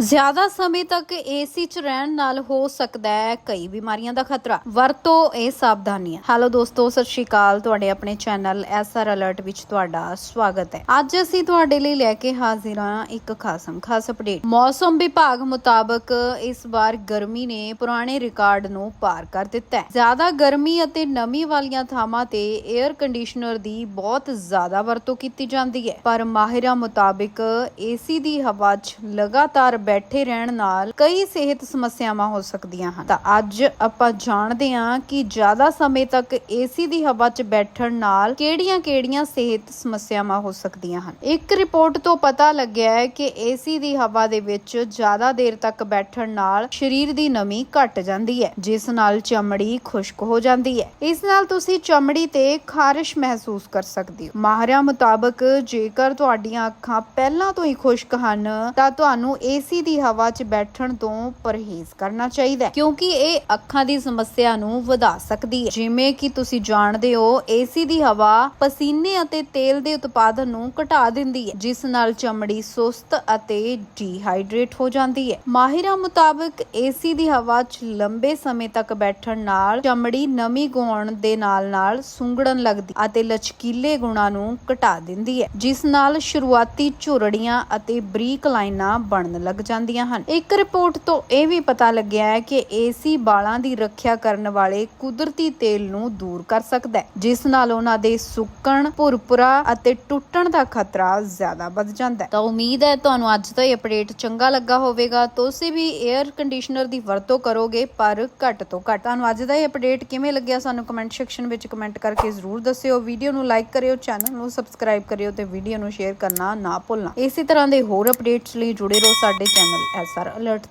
ਜ਼ਿਆਦਾ ਸਮੇਂ ਤੱਕ ਏਸੀ 'ਚ ਰਹਿਣ ਨਾਲ ਹੋ ਸਕਦਾ ਹੈ ਕਈ ਬਿਮਾਰੀਆਂ ਦਾ ਖਤਰਾ। ਵਰਤੋ ਇਹ ਸਾਵਧਾਨੀਆਂ ਹੈਲੋ ਦੋਸਤੋ, ਸਤਿ ਸ਼੍ਰੀ ਅਕਾਲ। ਤੁਹਾਡੇ ਆਪਣੇ ਚੈਨਲ ਐਸਆਰ ਅਲਰਟ ਵਿੱਚ ਤੁਹਾਡਾ ਸਵਾਗਤ ਹੈ। ਅੱਜ ਅਸੀਂ ਤੁਹਾਡੇ ਲਈ ਲੈ ਕੇ ਹਾਜ਼ਰ ਹਾਂ ਇੱਕ ਖਾਸਮ ਖਾਸ ਅਪਡੇਟ ਮੌਸਮ ਵਿਭਾਗ ਮੁਤਾਬਕ ਇਸ ਵਾਰ ਗਰਮੀ ਨੇ ਪੁਰਾਣੇ ਰਿਕਾਰਡ ਨੂੰ ਪਾਰ ਕਰ ਦਿੱਤਾ ਹੈ। ਜ਼ਿਆਦਾ ਗਰਮੀ ਅਤੇ ਨਮੀ ਵਾਲੀਆਂ ਥਾਵਾਂ ਤੇ 에ਅਰ ਕੰਡੀਸ਼ਨਰ ਦੀ ਬਹੁਤ ਜ਼ਿਆਦਾ ਵਰਤੋਂ ਕੀਤੀ ਜਾਂਦੀ ਹੈ। ਪਰ ਮਾਹਿਰਾਂ ਮੁਤਾਬਕ ਏਸੀ ਦੀ ਹਵਾ 'ਚ ਲਗਾਤਾਰ ਬੈਠੇ ਰਹਿਣ ਨਾਲ ਕਈ ਸਿਹਤ ਸਮੱਸਿਆਵਾਂ ਹੋ ਸਕਦੀਆਂ ਹਨ। ਤਾਂ ਅੱਜ ਆਪਾਂ ਜਾਣਦੇ ਹਾਂ ਕਿ ਜ਼ਿਆਦਾ ਸਮੇਂ ਤੱਕ ਏਸੀ ਦੀ ਹਵਾ 'ਚ ਬੈਠਣ ਨਾਲ ਕਿਹੜੀਆਂ-ਕਿਹੜੀਆਂ ਸਿਹਤ ਸਮੱਸਿਆਵਾਂ ਹੋ ਸਕਦੀਆਂ ਹਨ? ਇੱਕ ਰਿਪੋਰਟ ਤੋਂ ਪਤਾ ਲੱਗਿਆ ਹੈ ਕਿ ਏਸੀ ਦੀ ਹਵਾ ਦੇ ਵਿੱਚ ਜ਼ਿਆਦਾ ਦੇਰ ਤੱਕ ਬੈਠਣ ਨਾਲ ਸਰੀਰ ਦੀ ਨਮੀ ਘਟ ਜਾਂਦੀ ਹੈ, ਜਿਸ ਨਾਲ ਚਮੜੀ ਖੁਸ਼ਕ ਹੋ ਜਾਂਦੀ ਹੈ। ਇਸ ਨਾਲ ਤੁਸੀਂ ਚਮੜੀ ਤੇ ਖਾਰਿਸ਼ ਮਹਿਸੂਸ ਕਰ ਸਕਦੇ ਹੋ। ਮਾਹਰਾਂ ਮੁਤਾਬਕ ਜੇਕਰ ਤੁਹਾਡੀਆਂ ਅੱਖਾਂ ਪਹਿਲਾਂ ਤੋਂ ਹੀ ਖੁਸ਼ਕ ਹਨ, ਤਾਂ ਤੁਹਾਨੂੰ ਏਸੀ ਦੀ ਹਵਾ 'ਚ ਬੈਠਣ ਤੋਂ ਪਰਹੇਜ਼ ਕਰਨਾ ਚਾਹੀਦਾ ਹੈ। ਕਿਉਂਕਿ ਇਹ ਅੱਖਾਂ ਦੀ ਸਮੱਸਿਆ ਨੂੰ ਵਧਾ ਸਕਦੀ ਹੈ। ਜਿਵੇਂ ਕਿ ਤੁਸੀਂ ਜਾਣਦੇ ਹੋ ਏਸੀ ਦੀ ਹਵਾ ਪਸੀਨੇ ਅਤੇ ਤੇਲ ਦੇ ਉਤਪਾਦਨ ਨੂੰ ਘਟਾ ਦਿੰਦੀ ਹੈ, ਜਿਸ ਨਾਲ ਚਮੜੀ ਸੁਸਤ ਅਤੇ ਡੀਹਾਈਡਰੇਟ ਹੋ ਜਾਂਦੀ ਹੈ। ਮਾਹਿਰਾਂ ਮੁਤਾਬਕ ਏਸੀ ਦੀ ਹਵਾ 'ਚ ਲੰਬੇ ਸਮੇਂ ਤੱਕ ਬੈਠਣ ਨਾਲ ਚਮੜੀ ਨਮੀ ਗਾਉਣ ਦੇ ਨਾਲ-ਨਾਲ ਸੁੰਗੜਨ ਲੱਗਦੀ ਅਤੇ ਲਚਕੀਲੇ ਗੁਣਾਂ ਨੂੰ ਘਟਾ ਦਿੰਦੀ ਹੈ, ਜਿਸ ਨਾਲ ਸ਼ੁਰੂਆਤੀ ਝੁਰੜੀਆਂ ਅਤੇ ਬਰੀਕ ਲਾਈਨਾਂ ਬਣਨ ਲੱਗ ਜਾਂਦੀਆਂ ਹਨ। ਇੱਕ ਰਿਪੋਰਟ ਤੋਂ ਇਹ ਵੀ ਪਤਾ ਲੱਗਿਆ ਹੈ ਕਿ ਏਸੀ ਬਾਲਾਂ ਦੀ ਰੱਖਿਆ ਕਰਨ ਵਾਲੇ ਕੁਦਰਤੀ ਤੇਲ ਨੂੰ ਦੂਰ ਕਰ ਸਕਦਾ ਹੈ, ਜਿਸ ਨਾਲ ਉਹਨਾਂ ਦੇ ਸੁੱਕਣ, ਭੁਰਭੁਰਾ ਅਤੇ ਟੁੱਟਣ ਦਾ ਖਤਰਾ ਜ਼ਿਆਦਾ ਵੱਧ ਜਾਂਦਾ ਹੈ। ਤਾਂ ਉਮੀਦ ਹੈ ਤੁਹਾਨੂੰ ਅੱਜ ਦਾ ਇਹ ਅਪਡੇਟ ਚੰਗਾ ਲੱਗਾ ਹੋਵੇਗਾ। ਤੁਸੀਂ ਵੀ 에ਅਰ ਕੰਡੀਸ਼ਨਰ ਦੀ ਵਰਤੋਂ ਕਰੋਗੇ, ਪਰ ਘੱਟ ਤੋਂ ਘੱਟ। ਤੁਹਾਨੂੰ ਅੱਜ ਦਾ ਇਹ ਅਪਡੇਟ ਕਿਵੇਂ ਲੱਗਿਆ ਸਾਨੂੰ ਕਮੈਂਟ ਸੈਕਸ਼ਨ ਵਿੱਚ ਕਮੈਂਟ ਕਰਕੇ ਜ਼ਰੂਰ ਦੱਸਿਓ। ਵੀਡੀਓ ਨੂੰ ਲਾਈਕ ਕਰਿਓ ਚੈਨਲ ਨੂੰ ਸਬਸਕ੍ਰਾਈਬ ਕਰਿਓ ਤੇ ਵੀਡੀਓ ਨੂੰ ਸ਼ੇਅਰ ਕਰਨਾ ਨਾ ਭੁੱਲਣਾ। ਇਸੇ ਤਰ੍ਹਾਂ ਦੇ ਹੋਰ ਅਪਡੇਟਸ ਲਈ ਜੁੜੇ ਰਹੋ ਸਾਡੇ ਚੈਨਲ ਐਸਆਰ ਅਲਰਟ